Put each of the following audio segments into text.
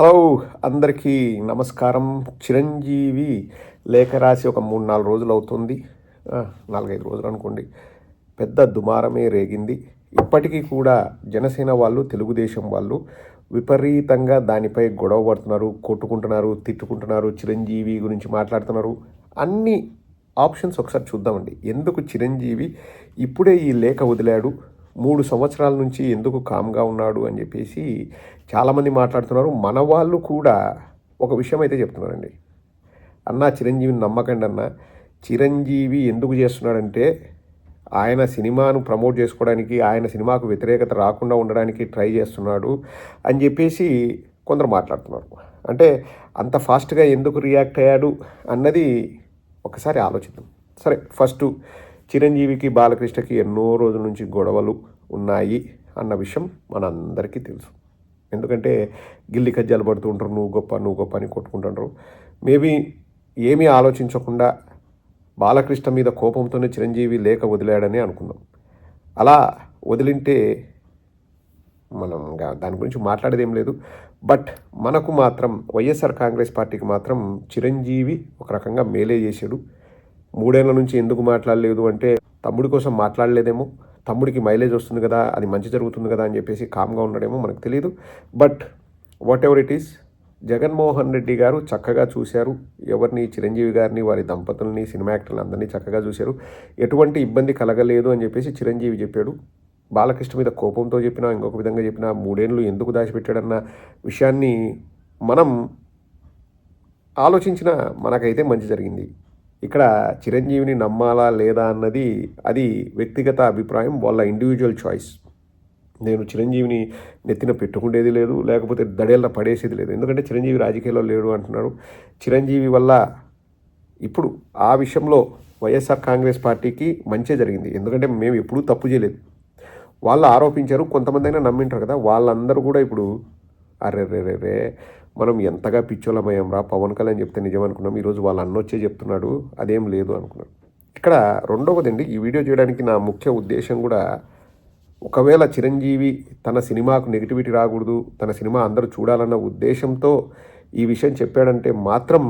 Hello అందరికీ నమస్కారం. చిరంజీవి లేఖ రాసి ఒక మూడు నాలుగు రోజులు అవుతుంది. నాలుగైదు రోజులు అనుకోండి. పెద్ద దుమారమే రేగింది. ఇప్పటికీ కూడా జనసేన వాళ్ళు తెలుగుదేశం వాళ్ళు విపరీతంగా దానిపై గొడవ పడుతున్నారు కొట్టుకుంటున్నారు తిట్టుకుంటున్నారు చిరంజీవి గురించి మాట్లాడుతున్నారు. అన్ని ఆప్షన్స్ ఒకసారి చూద్దామండి. ఎందుకు చిరంజీవి ఇప్పుడే ఈ లేఖ వదిలాడు? మూడు సంవత్సరాల నుంచి ఎందుకు కామ్గా ఉన్నాడు అని చెప్పేసి చాలామంది మాట్లాడుతున్నారు. మన వాళ్ళు కూడా ఒక విషయం అయితే చెప్తున్నారండి. అన్న చిరంజీవిని నమ్మకండి అన్న. చిరంజీవి ఎందుకు చేస్తున్నాడంటే ఆయన సినిమాను ప్రమోట్ చేసుకోవడానికి ఆయన సినిమాకు వ్యతిరేకత రాకుండా ఉండడానికి ట్రై చేస్తున్నాడు అని చెప్పేసి కొందరు మాట్లాడుతున్నారు. అంటే అంత ఫాస్ట్గా ఎందుకు రియాక్ట్ అయ్యాడు అన్నది ఒకసారి ఆలోచిద్దాం. సరే ఫస్ట్ చిరంజీవికి బాలకృష్ణకి ఎన్నో రోజుల నుంచి గొడవలు ఉన్నాయి అన్న విషయం మనందరికీ తెలుసు. ఎందుకంటే గిల్లి కజ్జాలు పడుతూ ఉంటారు నువ్వు గొప్ప నువ్వు గొప్ప అని కొట్టుకుంటుంటారు. మేబీ ఏమీ ఆలోచించకుండా బాలకృష్ణ మీద కోపంతోనే చిరంజీవి లేక వదిలాడని అనుకుందాం. అలా వదిలింటే మనం దాని గురించి మాట్లాడేది ఏం లేదు. బట్ మనకు మాత్రం వైఎస్ఆర్ కాంగ్రెస్ పార్టీకి మాత్రం చిరంజీవి ఒక రకంగా మేలే చేశాడు. మూడేళ్ళ నుంచి ఎందుకు మాట్లాడలేదు అంటే తమ్ముడి కోసం మాట్లాడలేదేమో తమ్ముడికి మైలేజ్ వస్తుంది కదా అది మంచి జరుగుతుంది కదా అని చెప్పేసి కామ్గా ఉండడేమో మనకు తెలియదు but whatever it is Jaganmohan Reddy garu చక్కగా చూశారు. ఎవరిని? చిరంజీవి గారిని వారి దంపతుల్ని సినిమా యాక్టర్లు అందరినీ చక్కగా చూశారు. ఎటువంటి ఇబ్బంది కలగలేదు అని చెప్పేసి చిరంజీవి చెప్పాడు. బాలకృష్ణ మీద కోపంతో చెప్పినా ఇంకొక విధంగా చెప్పినా మూడేళ్ళు ఎందుకు దాచిపెట్టాడన్న విషయాన్ని మనం ఆలోచించిన మనకైతే మంచి జరిగింది. ఇక్కడ చిరంజీవిని నమ్మాలా లేదా అన్నది అది వ్యక్తిగత అభిప్రాయం వాళ్ళ ఇండివిజువల్ చాయిస్ నేను చిరంజీవిని నెత్తిన పెట్టుకునేది లేదు లేకపోతే దడేళ్ళ పడేసేది లేదు. ఎందుకంటే చిరంజీవి రాజకీయాల్లో లేడు అంటున్నారు చిరంజీవి వల్ల ఇప్పుడు ఆ విషయంలో వైఎస్ఆర్ కాంగ్రెస్ పార్టీకి మంచే జరిగింది. ఎందుకంటే మేము ఎప్పుడూ తప్పు చేయలేదు. వాళ్ళు ఆరోపించారు కొంతమంది అయినా నమ్మింటారు కదా. వాళ్ళందరూ కూడా ఇప్పుడు అరే రే రే రే మనం ఎంతగా పిచ్చోళమయ్యాం రా? పవన్ కళ్యాణ్ చెప్తే నిజం అనుకున్నాం ఈరోజు వాళ్ళు అన్నొచ్చే చెప్తున్నాడు. అదేం లేదు అనుకున్నాడు. ఇక్కడ రెండవదండి ఈ వీడియో చేయడానికి నా ముఖ్య ఉద్దేశం కూడా ఒకవేళ చిరంజీవి తన సినిమాకు నెగిటివిటీ రాకూడదు తన సినిమా అందరూ చూడాలన్న ఉద్దేశంతో ఈ విషయం చెప్పాడంటే మాత్రం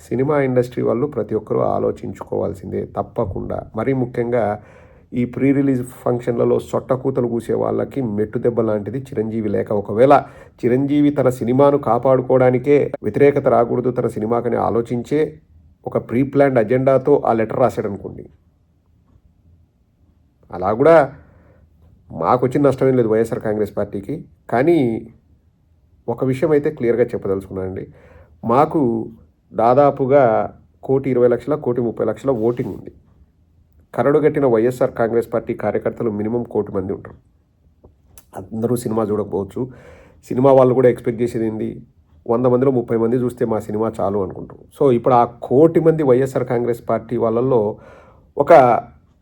సినిమా ఇండస్ట్రీ వాళ్ళు ప్రతి ఒక్కరూ ఆలోచించుకోవాల్సిందే తప్పకుండా. మరీ ముఖ్యంగా ఈ ప్రీ రిలీజ్ ఫంక్షన్లలో సొట్టకూతలు కూసే వాళ్ళకి మెట్టు దెబ్బ లాంటిది చిరంజీవి లేక ఒకవేళ చిరంజీవి తన సినిమాను కాపాడుకోవడానికే వ్యతిరేకత రాకూడదు తన సినిమాకని ఆలోచించే ఒక ప్రీ ప్లాన్డ్ అజెండాతో ఆ లెటర్ రాశాడు అనుకోండి అలా కూడా మాకు వచ్చిన నష్టమేం లేదు వైఎస్ఆర్ కాంగ్రెస్ పార్టీకి. కానీ ఒక విషయం అయితే క్లియర్గా చెప్పదలుచుకున్నానండి. మాకు దాదాపుగా కోటి ఇరవై లక్షల కోటి ముప్పై లక్షల ఓటింగ్ ఉంది. కరడుగట్టిన వైఎస్ఆర్ కాంగ్రెస్ పార్టీ కార్యకర్తలు మినిమం కోటి మంది ఉంటారు. అందరూ సినిమా చూడకపోవచ్చు. సినిమా వాళ్ళు కూడా ఎక్స్పెక్ట్ చేసేది ఏంది? వంద మందిలో ముప్పై మంది చూస్తే మా సినిమా చాలు అనుకుంటారు. సో ఇప్పుడు ఆ కోటి మంది వైఎస్ఆర్ కాంగ్రెస్ పార్టీ వాళ్ళల్లో ఒక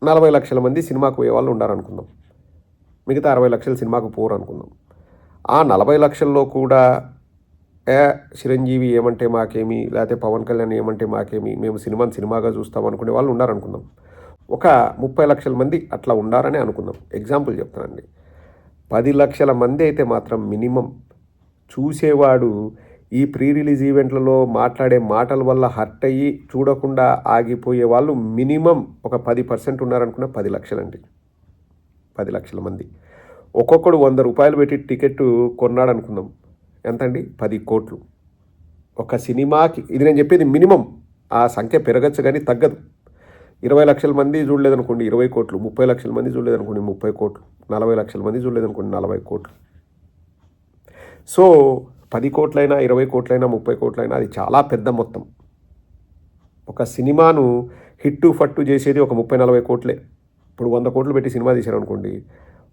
నలభై లక్షల మంది సినిమాకు పోయే వాళ్ళు ఉండారనుకుందాం మిగతా అరవై లక్షల సినిమాకు పోరు అనుకుందాం. ఆ నలభై లక్షల్లో కూడా ఏ చిరంజీవి ఏమంటే మాకేమి లేకపోతే పవన్ కళ్యాణ్ ఏమంటే మాకేమి మేము సినిమాని సినిమాగా చూస్తాం అనుకునే వాళ్ళు ఉన్నారనుకుందాం. ఒక ముప్పై లక్షల మంది అట్లా ఉండారని అనుకుందాం. ఎగ్జాంపుల్ చెప్తానండి పది లక్షల మంది అయితే మాత్రం మినిమం చూసేవాడు ఈ ప్రీ రిలీజ్ ఈవెంట్లలో మాట్లాడే మాటల వల్ల హర్ట్ అయ్యి చూడకుండా ఆగిపోయే వాళ్ళు మినిమం ఒక పది పర్సెంట్ ఉన్నారనుకున్న పది లక్షలండి. పది లక్షల మంది. ఒక్కొక్కడు వంద రూపాయలు పెట్టి టికెట్ కొన్నాడు అనుకుందాం ఎంతండి? పది కోట్లు. ఒక సినిమాకి ఇది నేను చెప్పేది మినిమం. ఆ సంఖ్య పెరగచ్చు కానీ తగ్గదు. ఇరవై లక్షల మంది చూడలేదనుకోండి ఇరవై కోట్లు ముప్పై లక్షల మంది చూడలేదనుకోండి ముప్పై కోట్లు నలభై లక్షల మంది చూడలేదనుకోండి నలభై కోట్లు. సో పది కోట్లైనా ఇరవై కోట్లైనా ముప్పై కోట్లైనా అది చాలా పెద్ద మొత్తం. ఒక సినిమాను హిట్టు ఫట్టు చేసేది ఒక ముప్పై నలభై కోట్లే. ఇప్పుడు వంద కోట్లు పెట్టి సినిమా తీశారు అనుకోండి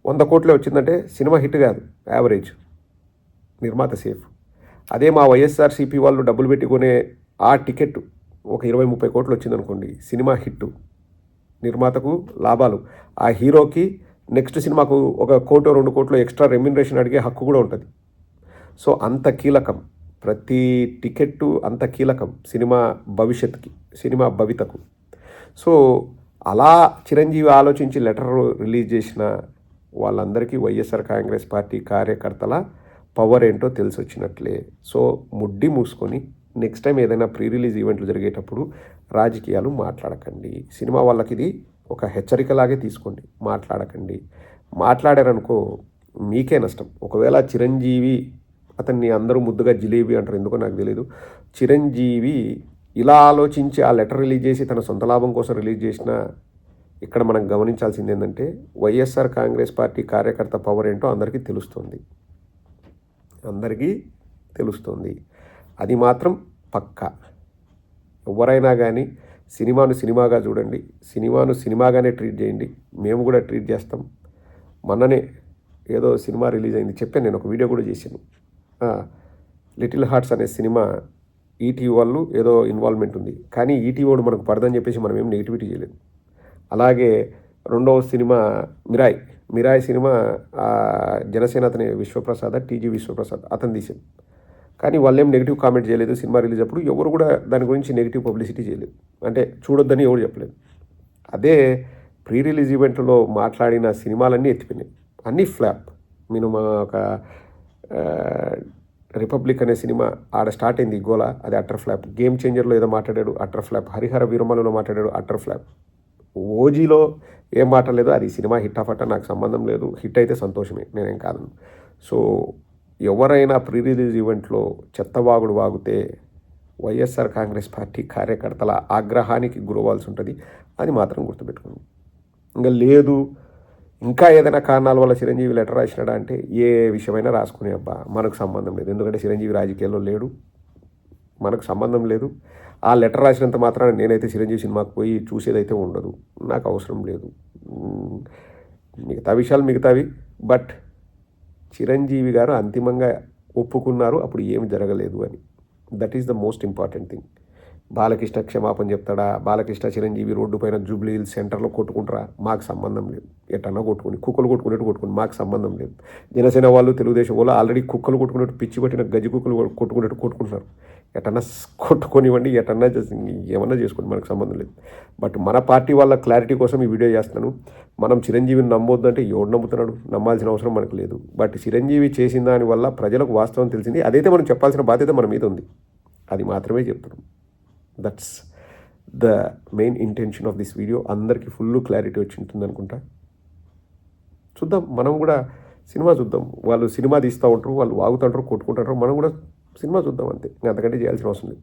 వంద కోట్లే వచ్చిందంటే సినిమా హిట్ కాదు యావరేజ్ నిర్మాత సేఫ్. అదే మా వైఎస్ఆర్సీపీ వాళ్ళు డబ్బులు పెట్టుకునే ఆ టికెట్ ఒక ఇరవై ముప్పై కోట్లు వచ్చిందనుకోండి సినిమా హిట్ నిర్మాతకు లాభాలు. ఆ హీరోకి నెక్స్ట్ సినిమాకు ఒక కోటో రెండు కోట్లు ఎక్స్ట్రా రెమ్యునరేషన్ అడిగే హక్కు కూడా ఉంటుంది. సో అంత కీలకం. ప్రతి టికెట్టు అంత కీలకం సినిమా భవిష్యత్తుకి సినిమా భవితకు. సో అలా చిరంజీవి ఆలోచించి లెటర్ రిలీజ్ చేసిన వాళ్ళందరికీ వైఎస్ఆర్ కాంగ్రెస్ పార్టీ కార్యకర్తల పవర్ ఏంటో తెలిసి వచ్చినట్లే సో ముడ్డి మూసుకొని నెక్స్ట్ టైం ఏదైనా ప్రీ రిలీజ్ ఈవెంట్లు జరిగేటప్పుడు రాజకీయాలు మాట్లాడకండి. సినిమా వాళ్ళకి ఇది ఒక హెచ్చరికలాగే తీసుకోండి. మాట్లాడకండి. మాట్లాడారనుకో మీకే నష్టం. ఒకవేళ చిరంజీవి అతన్ని అందరూ ముద్దుగా జిలేబీ అంటారు. ఎందుకో నాకు తెలియదు చిరంజీవి ఇలా ఆలోచించి ఆ లెటర్ రిలీజ్ చేసి తన సొంత లాభం కోసం రిలీజ్ చేసిన ఇక్కడ మనం గమనించాల్సింది ఏంటంటే వైఎస్ఆర్ కాంగ్రెస్ పార్టీ కార్యకర్త పవర్ ఏంటో అందరికీ తెలుస్తుంది. అందరికీ తెలుస్తుంది. అది మాత్రం పక్కా. ఎవరైనా కానీ సినిమాను సినిమాగా చూడండి సినిమాను సినిమాగానే ట్రీట్ చేయండి. మేము కూడా ట్రీట్ చేస్తాం. మొన్ననే ఏదో సినిమా రిలీజ్ అయింది. చెప్పాను నేను ఒక వీడియో కూడా చేశాను. లిటిల్ హార్ట్స్ అనే సినిమా ఈటీ వాళ్ళు ఏదో ఇన్వాల్వ్మెంట్ ఉంది. కానీ ఈటీ వాడు మనకు పడదని చెప్పేసి మనం ఏం నెగిటివిటీ చేయలేదు. అలాగే రెండవ cinema Mirai. Mirai cinema Janasena అతని విశ్వప్రసాద్ టీజీ విశ్వప్రసాద్ అతను తీసింది కానీ వాళ్ళేం నెగిటివ్ కామెంట్ చేయలేదు. సినిమా రిలీజ్ అప్పుడు ఎవరు కూడా దాని గురించి నెగిటివ్ పబ్లిసిటీ చేయలేదు. అంటే చూడొద్దని ఎవరు చెప్పలేదు. అదే ప్రీ రిలీజ్ ఈవెంట్లో మాట్లాడిన సినిమాలన్నీ ఎత్తిపోయినాయి. అన్నీ ఫ్లాప్ నేను మా ఒక రిపబ్లిక్ అనే సినిమా ఆడ స్టార్ట్ అయింది గోలా అది అటర్ ఫ్లాప్ గేమ్ చేంజర్లో ఏదో మాట్లాడాడు అటర్ ఫ్లాప్ హరిహర వీరమలలో మాట్లాడాడు అటర్ ఫ్లాప్ ఓజీలో ఏం మాట్లాడలేదు అది సినిమా హిట్ ఆఫ్ అట్ట నాకు సంబంధం లేదు. హిట్ అయితే సంతోషమే నేనేం కాదు సో ఎవరైనా ప్రీ రిలీజ్ ఈవెంట్లో చెత్తవాగుడు వాగితే వైఎస్ఆర్ కాంగ్రెస్ పార్టీ కార్యకర్తల ఆగ్రహానికి గురవాల్సి ఉంటుంది. అది మాత్రం గుర్తుపెట్టుకోండి. ఇంకా లేదు ఇంకా ఏదైనా కారణాల వల్ల చిరంజీవి లెటర్ రాసినాడా అంటే ఏ విషయమైనా రాసుకునే అబ్బా మనకు సంబంధం లేదు. ఎందుకంటే చిరంజీవి రాజకీయాల్లో లేడు. మనకు సంబంధం లేదు. ఆ లెటర్ రాసినంత మాత్రాన నేనైతే చిరంజీవి సినిమాకి పోయి చూసేదైతే ఉండదు. నాకు అవసరం లేదు. మిగతా విషయాలు మిగతావి. బట్ చిరంజీవి గారు అంతిమంగా ఒప్పుకున్నారు అప్పుడు ఏమి జరగలేదు అని. That is the most important thing Balakrishna క్షమాపణ చెప్తాడా? బాలకృష్ణ చిరంజీవి రోడ్డు పైన జూబ్లీ హిల్స్ సెంటర్లో కొట్టుకుంటారా? మాకు సంబంధం లేదు. ఎట్టన్నా కొట్టుకుని కుక్కలు కొట్టుకునేట్టు కొట్టుకుని మాకు సంబంధం లేదు. జనసేన వాళ్ళు తెలుగుదేశం వాళ్ళు ఆల్రెడీ కుక్కలు కొట్టుకునేట్టు పిచ్చి పట్టిన గజి కుక్కలు కొట్టుకునేట్టు కొట్టుకుంటున్నారు. ఎటన్నా కొట్టుకొనివ్వండి ఎటన్నా చేసి ఏమన్నా చేసుకోండి మనకు సంబంధం లేదు. బట్ మన పార్టీ వాళ్ళ క్లారిటీ కోసం ఈ వీడియో చేస్తాను మనం చిరంజీవిని నమ్మొద్దు అంటే ఎవడు నమ్ముతున్నాడు? నమ్మాల్సిన అవసరం మనకు లేదు. బట్ చిరంజీవి చేసిన దాని వల్ల ప్రజలకు వాస్తవం తెలిసింది. అదైతే మనం చెప్పాల్సిన బాధ్యత మన మీద ఉంది. అది మాత్రమే చెప్తున్నాం. That's the main intention of this video అందరికీ ఫుల్ క్లారిటీ వచ్చి ఉంటుంది అనుకుంటా. చూద్దాం. మనం కూడా సినిమా చూద్దాం. వాళ్ళు సినిమా తీస్తూ ఉంటారు వాళ్ళు వాగుతుంటారు కొట్టుకుంటారు మనం కూడా సినిమా చూద్దాం అంతే. అంతకంటే చేయాల్సిన అవసరం లేదు.